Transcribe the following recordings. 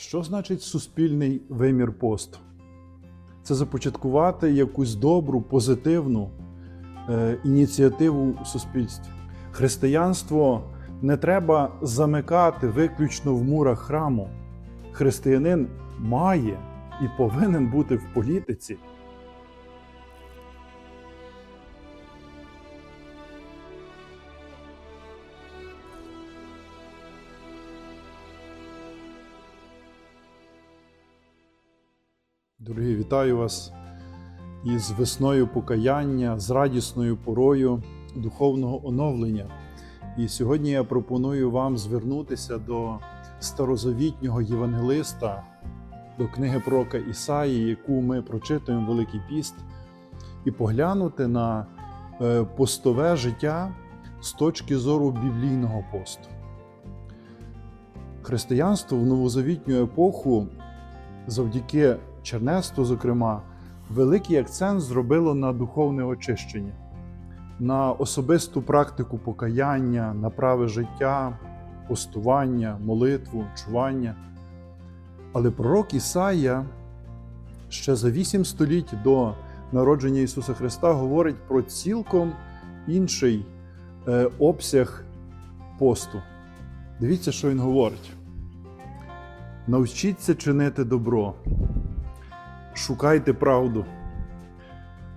Що значить суспільний вимір посту? Це започаткувати якусь добру, позитивну е, ініціативу у суспільстві. Християнство не треба замикати виключно в мурах храму. Християнин має і повинен бути в політиці. Дорогі, вітаю вас із весною покаяння, з радісною порою духовного оновлення. І сьогодні я пропоную вам звернутися до старозавітнього євангелиста, до книги пророка Ісаї, яку ми прочитуємо Великий Піст, і поглянути на е, постове життя з точки зору біблійного посту. Християнство в новозавітню епоху завдяки чернецтву, зокрема, великий акцент зробило на духовне очищення, на особисту практику покаяння, на праве життя, постування, молитву, чування. Але пророк Ісая ще за вісім століть до народження Ісуса Христа говорить про цілком інший е, обсяг посту. Дивіться, що він говорить. Навчіться чинити добро, шукайте правду,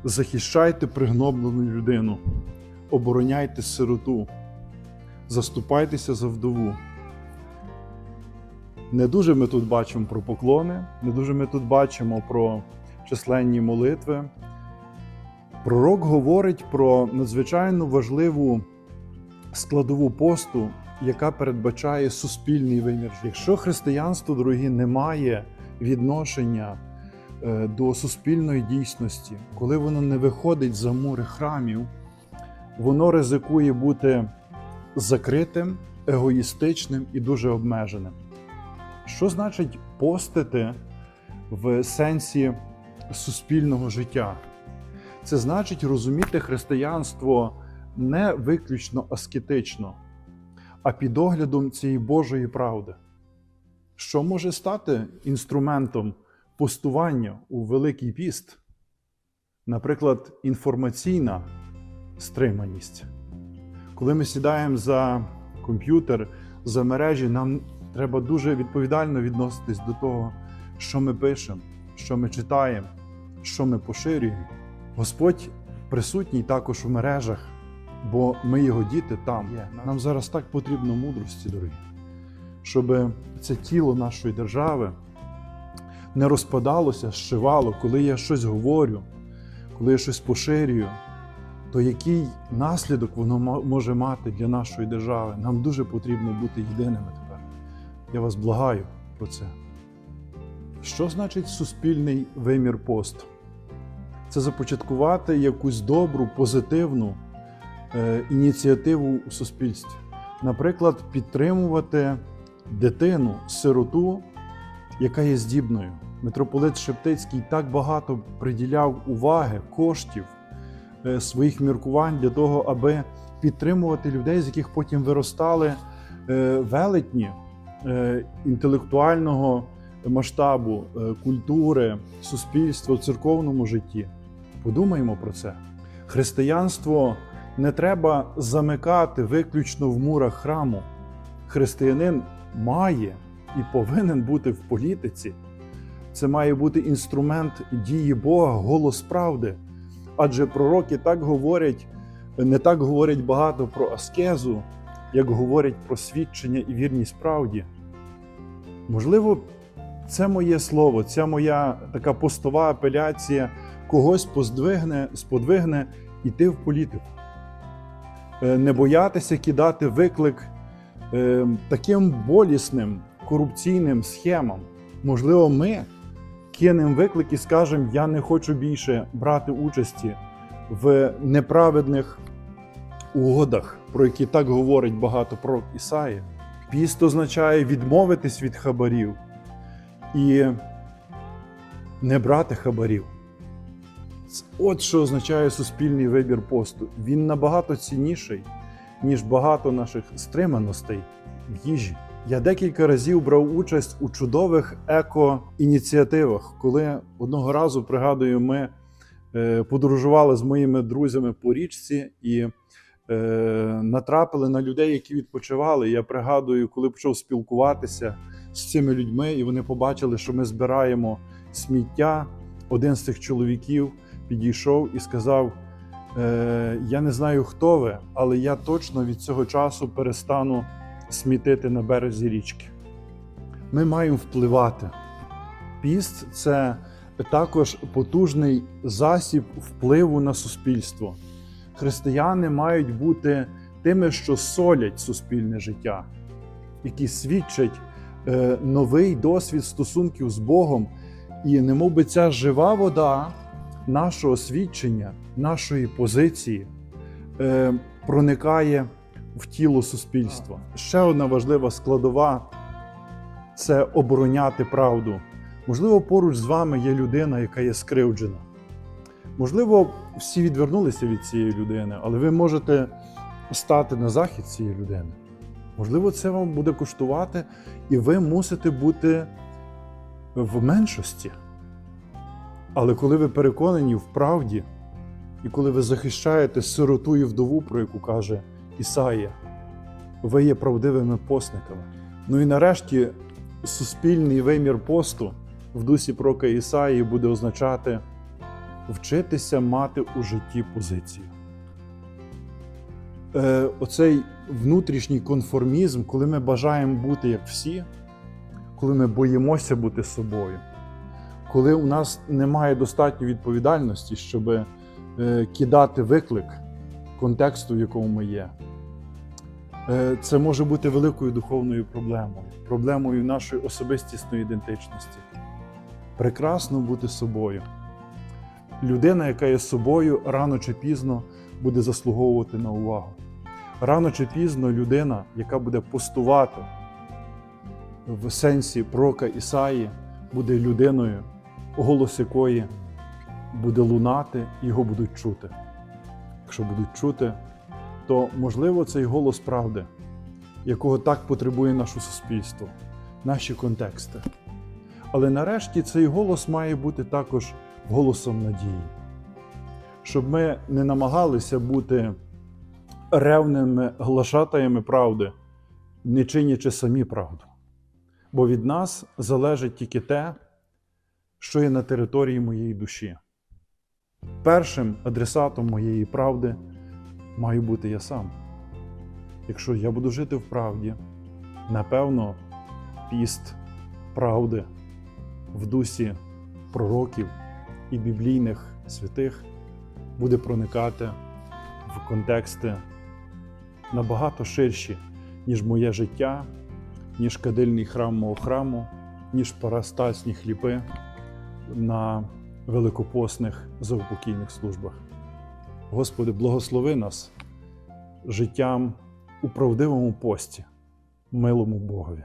захищайте пригноблену людину, обороняйте сироту, заступайтеся за вдову. Не дуже ми тут бачимо про поклони, не дуже ми тут бачимо про численні молитви. Пророк говорить про надзвичайно важливу складову посту, яка передбачає суспільний вимір. Якщо християнство, дорогі, не має відношення до суспільної дійсності, коли воно не виходить за мури храмів, воно ризикує бути закритим, егоїстичним і дуже обмеженим. Що значить постити в сенсі суспільного життя? Це значить розуміти християнство не виключно аскетично, а під оглядом цієї Божої правди. Що може стати інструментом постування у Великий піст? Наприклад, інформаційна стриманість. Коли ми сідаємо за комп'ютер, за мережі, нам треба дуже відповідально відноситись до того, що ми пишемо, що ми читаємо, що ми поширюємо. Господь присутній також у мережах, бо ми його діти там. Нам зараз так потрібно мудрості, дорогі, щоб це тіло нашої держави не розпадалося, зшивало, коли я щось говорю, коли я щось поширюю, то який наслідок воно може мати для нашої держави? Нам дуже потрібно бути єдиними тепер. Я вас благаю про це. Що значить суспільний вимір посту? Це започаткувати якусь добру, позитивну е, ініціативу у суспільстві. Наприклад, підтримувати дитину, сироту, яка є здібною. Митрополит Шептицький так багато приділяв уваги, коштів, е, своїх міркувань для того, аби підтримувати людей, з яких потім виростали е, велетні е, інтелектуального масштабу, культури, суспільства в церковному житті. Подумаємо про це. Християнство не треба замикати виключно в мурах храму. Християнин має і повинен бути в політиці. Це має бути інструмент дії Бога, голос правди. Адже пророки так говорять, не так говорять багато про аскезу, як говорять про свідчення і вірність правді. Можливо, це моє слово, ця моя така постова апеляція когось поздвигне, сподвигне йти в політику. Е, Не боятися кидати виклик е, таким болісним корупційним схемам. Можливо, ми кинемо виклик і скажемо: я не хочу більше брати участі в неправедних угодах, про які так говорить багато пророк Ісаї. Піст означає відмовитись від хабарів і не брати хабарів. От що означає суспільний вибір посту. Він набагато цінніший, ніж багато наших стриманостей в їжі. Я декілька разів брав участь у чудових еко-ініціативах, коли одного разу пригадую, ми е, подорожували з моїми друзями по річці і е, натрапили на людей, які відпочивали. Я пригадую, коли почав спілкуватися з цими людьми, і вони побачили, що ми збираємо сміття. Один з цих чоловіків підійшов і сказав: е, Я не знаю, хто ви, але я точно від цього часу перестану смітити на березі річки. Ми маємо впливати. Піст це також потужний засіб впливу на суспільство. Християни мають бути тими, що солять суспільне життя, які свідчать е, новий досвід стосунків з Богом, і немов би ця жива вода нашого свідчення, нашої позиції е, проникає в тіло суспільства. Ще одна важлива складова це обороняти правду. Можливо, поруч з вами є людина, яка є скривджена. Можливо, всі відвернулися від цієї людини, але ви можете стати на захід цієї людини. Можливо, це вам буде коштувати, і ви мусите бути в меншості. Але коли ви переконані в правді, і коли ви захищаєте сироту і вдову, про яку каже Ісаїя, ви є правдивими посниками. Ну і нарешті суспільний вимір посту в дусі пророка Ісаї буде означати вчитися мати у житті позицію. Е, оцей внутрішній конформізм, коли ми бажаємо бути як всі, коли ми боїмося бути собою, коли у нас немає достатньої відповідальності, щоб е, кидати виклик контексту, в якому ми є. Е, Це може бути великою духовною проблемою, проблемою нашої особистісної ідентичності. Прекрасно бути собою. Людина, яка є собою, рано чи пізно буде заслуговувати на увагу. Рано чи пізно людина, яка буде постувати в сенсі пророка Ісаї, буде людиною, голос якої буде лунати, його будуть чути. Якщо будуть чути, то можливо цей голос правди, якого так потребує наше суспільство, наші контексти. Але нарешті цей голос має бути також голосом надії, щоб ми не намагалися бути ревними глашатаями правди, не чинячи самі правду. Бо від нас залежить тільки те, що є на території моєї душі. Першим адресатом моєї правди маю бути я сам. Якщо я буду жити в правді, напевно, піст правди в дусі пророків і біблійних святих буде проникати в контексти набагато ширші, ніж моє життя, ніж кадильний храм мого храму, ніж парастасні хліпи на великопосних заупокійних службах. Господи, благослови нас життям у правдивому пості, милому Богові.